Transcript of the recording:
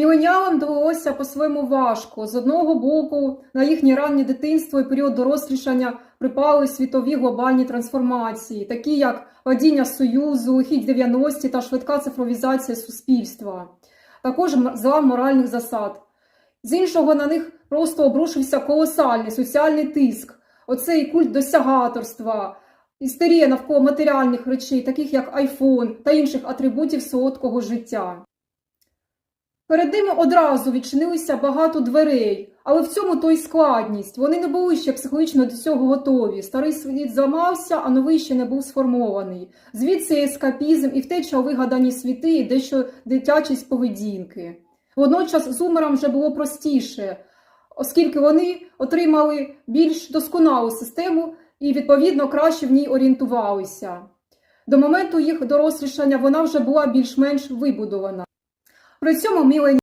Міленіалам довелося по-своєму важко. З одного боку, на їхнє раннє дитинство і період дорослішання припали світові глобальні трансформації, такі як падіння Союзу, лихі 90-ті та швидка цифровізація суспільства, також злам моральних засад. З іншого на них просто обрушився колосальний соціальний тиск, оцей культ досягаторства, істерія навколо матеріальних речей, таких як айфон та інших атрибутів солодкого життя. Перед ними одразу відчинилися багато дверей, але в цьому то й складність. Вони не були ще психологічно до цього готові. Старий світ зламався, а новий ще не був сформований. Звідси ескапізм і втеча у вигадані світи, і дещо дитячість поведінки. Водночас зумерам вже було простіше, оскільки вони отримали більш досконалу систему і, відповідно, краще в ній орієнтувалися. До моменту їх дорослішання вона вже була більш-менш вибудована. При цьому мілені